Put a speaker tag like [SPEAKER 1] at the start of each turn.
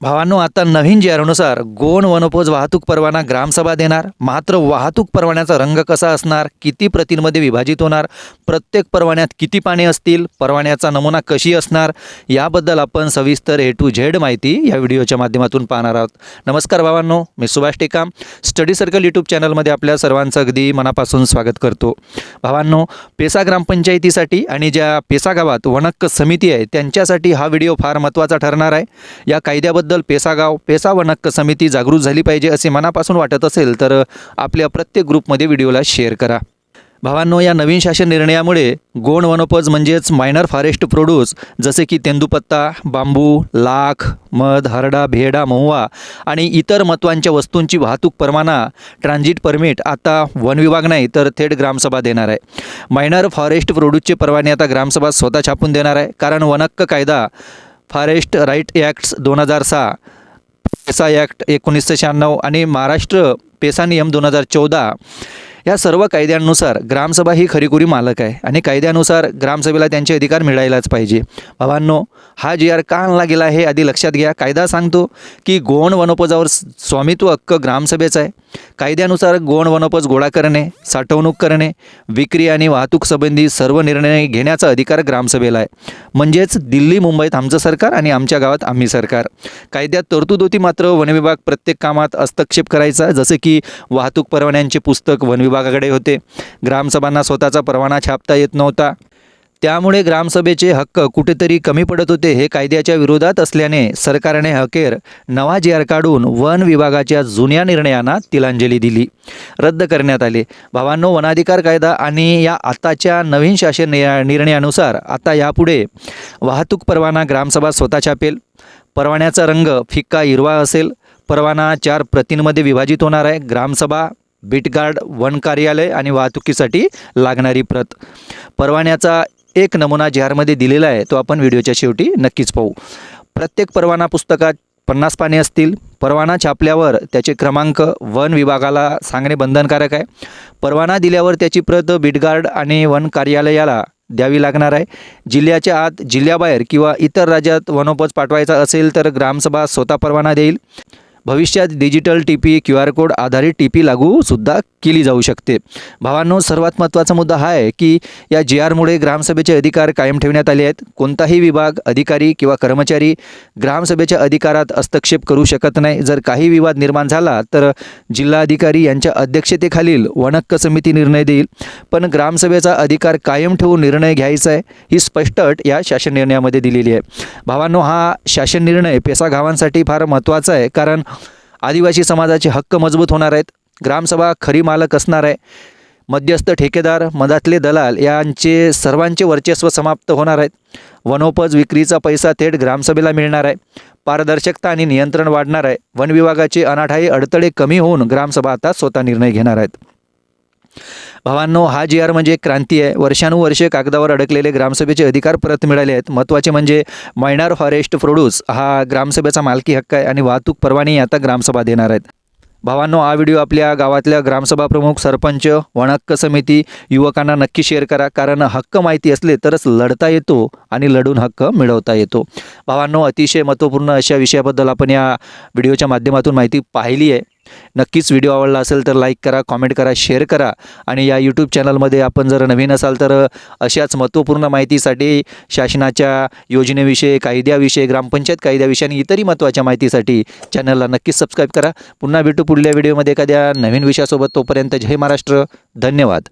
[SPEAKER 1] भावांनो आता नवीन जी आरनुसार गोण वनोपज वाहतूक परवाना ग्रामसभा देणार. मात्र वाहतूक परवान्याचा रंग कसा असणार किती प्रतींमध्ये विभाजित होणार प्रत्येक परवान्यात किती पाने असतील परवान्याचा नमुना कशी असणार याबद्दल आपण सविस्तर ए टू झेड माहिती या व्हिडिओच्या माध्यमातून पाहणार आहोत. नमस्कार भावांनो मी Subhash Tekam. Study circle YouTube चॅनलमध्ये आपल्या सर्वांचं अगदी मनापासून स्वागत करतो. भावांनो पेसा ग्रामपंचायतीसाठी आणि ज्या पेसा गावात वनक्क समिती आहे त्यांच्यासाठी हा व्हिडिओ फार महत्त्वाचा ठरणार आहे. या कायद्याबद्दल पेसागाव पेसा वणक्क समिती जागृत झाली पाहिजे असे मनापासून वाटत असेल तर आपल्या प्रत्येक ग्रुपमध्ये व्हिडिओला शेअर करा. भावांनो या नवीन शासन निर्णयामुळे गोण वनोपज म्हणजेच मायनर फॉरेस्ट प्रोड्यूस जसे की तेंदुपत्ता बांबू लाख मध हरडा भेडा महुवा आणि इतर महत्त्वांच्या वस्तूंची वाहतूक परवाना ट्रान्झिट परमिट आता वन विभाग नाही तर थेट ग्रामसभा देणार आहे. मायनर फॉरेस्ट प्रोड्यूसचे परवाने आता ग्रामसभा स्वतः छापून देणार आहे कारण वनक्क कायदा फॉरेस्ट राईट ॲक्ट्स दोन हजार सहा पेसा ॲक्ट एकोणीसशे शहाण्णव आणि महाराष्ट्र पेसा नियम दोन हजार चौदा. या सर्व कायद्यांनुसार ग्रामसभा ही खरीखुरी मालक आहे आणि कायद्यानुसार ग्रामसभेला त्यांचे अधिकार मिळायलाच पाहिजे. भावांनो हा जी आर का आणला गेला हे आधी लक्षात घ्या. कायदा सांगतो की गोण वनोपजावर स्वामित्व हक्क ग्रामसभेचा आहे. कायद्यानुसार गोण वनोपज गोळा करणे साठवणूक करणे विक्री आणि वाहतूक संबंधी सर्व निर्णय घेण्याचा अधिकार ग्रामसभेला आहे. म्हणजेच दिल्ली मुंबईत आमचं सरकार आणि आमच्या गावात आम्ही सरकार. कायद्यात तरतूद होती मात्र वनविभाग प्रत्येक कामात हस्तक्षेप करायचा जसे की वाहतूक परवान्यांचे पुस्तक विभागाकडे होते. ग्रामसभांना स्वतःचा परवाना छापता येत नव्हता. त्यामुळे ग्रामसभेचे हक्क कुठेतरी कमी पडत होते हे कायद्याच्या विरोधात असल्याने सरकारने अखेर नवा जी आर काढून वन विभागाच्या जुन्या निर्णयांना तिलांजली दिली. रद्द करण्यात आले. भावांनो वनाधिकार कायदा आणि या आताच्या नवीन शासन निर्णयानुसार आता यापुढे वाहतूक परवाना ग्रामसभा स्वतः छापेल. परवान्याचा रंग फिक्का हिरवा असेल. परवाना चार प्रतींमध्ये विभाजित होणार आहे. ग्रामसभा बीटगार्ड वन कार्यालय आणि वाहतुकीसाठी लागणारी प्रत. परवान्याचा एक नमुना जी आरमध्ये दिलेला आहे तो आपण व्हिडिओच्या शेवटी नक्कीच पाहू. प्रत्येक परवाना पुस्तकात पन्नास पाने असतील. परवाना छापल्यावर त्याचे क्रमांक वन विभागाला सांगणे बंधनकारक आहे. परवाना दिल्यावर त्याची प्रत बीटगार्ड आणि वन कार्यालयाला द्यावी लागणार आहे. जिल्ह्याच्या आत जिल्ह्याबाहेर किंवा इतर राज्यात वनोपज पाठवायचा असेल तर ग्रामसभा स्वतः परवाना देईल. भविष्यात digital T P Q R code आधारित टी पी लागूसुद्धा केली जाऊ शकते. भावांनो सर्वात महत्त्वाचा मुद्दा हा आहे की या जी आरमुळे ग्रामसभेचे अधिकार कायम ठेवण्यात आले आहेत. कोणताही विभाग अधिकारी किंवा कर्मचारी ग्रामसभेच्या अधिकारात हस्तक्षेप करू शकत नाही. जर काही विवाद निर्माण झाला तर जिल्हाधिकारी यांच्या अध्यक्षतेखालील वनक्क समिती निर्णय देईल. पण ग्रामसभेचा अधिकार कायम ठेवून निर्णय घ्यायचा आहे ही स्पष्ट अट या शासन निर्णयामध्ये दिलेली आहे. भावांनो हा शासन निर्णय पेसा गावांसाठी फार महत्त्वाचा आहे कारण आदिवासी समाजाचे हक्क मजबूत होणार आहेत. ग्रामसभा खरी मालक असणार आहे. मध्यस्थ ठेकेदार मधातले दलाल यांचे सर्वांचे वर्चस्व समाप्त होणार आहेत वनोपज विक्रीचा पैसा थेट ग्रामसभेला मिळणार आहे. पारदर्शकता आणि नियंत्रण वाढणार आहे. वन विभागाचे अनाठाई अडथळे कमी होऊन ग्रामसभा आता स्वतः निर्णय घेणार आहेत. भावांनो हा जी आर म्हणजे एक क्रांती आहे. वर्षानुवर्षे कागदावर अडकलेले ग्रामसभेचे अधिकार परत मिळाले आहेत. महत्त्वाचे म्हणजे मायनार फॉरेस्ट प्रोड्यूस हा ग्रामसभेचा मालकी हक्क आहे आणि वाहतूक परवाने आता ग्रामसभा देणार आहेत. भावांनो हा व्हिडिओ आपल्या गावातल्या ग्रामसभा प्रमुख सरपंच वणक्क समिती युवकांना नक्की शेअर करा. कारण हक्क माहिती असले तरच लढता येतो आणि लढून हक्क मिळवता येतो. भावांनो अतिशय महत्त्वपूर्ण अशा विषयाबद्दल आपण या व्हिडिओच्या माध्यमातून माहिती पाहिली आहे. नक्कीच व्हिडिओ आवडला असेल तर लाईक करा कॉमेंट करा शेअर करा. आणि या यूट्यूब चॅनलमध्ये आपण जर नवीन असाल तर अशाच महत्त्वपूर्ण माहितीसाठी शासनाच्या योजनेविषयी कायद्याविषयी ग्रामपंचायत कायद्याविषयी आणि इतरही महत्त्वाच्या माहितीसाठी चॅनलला नक्कीच सबस्क्राईब करा. पुन्हा भेटू पुढल्या व्हिडिओमध्ये एखाद्या नवीन विषयासोबत. तोपर्यंत जय महाराष्ट्र. धन्यवाद.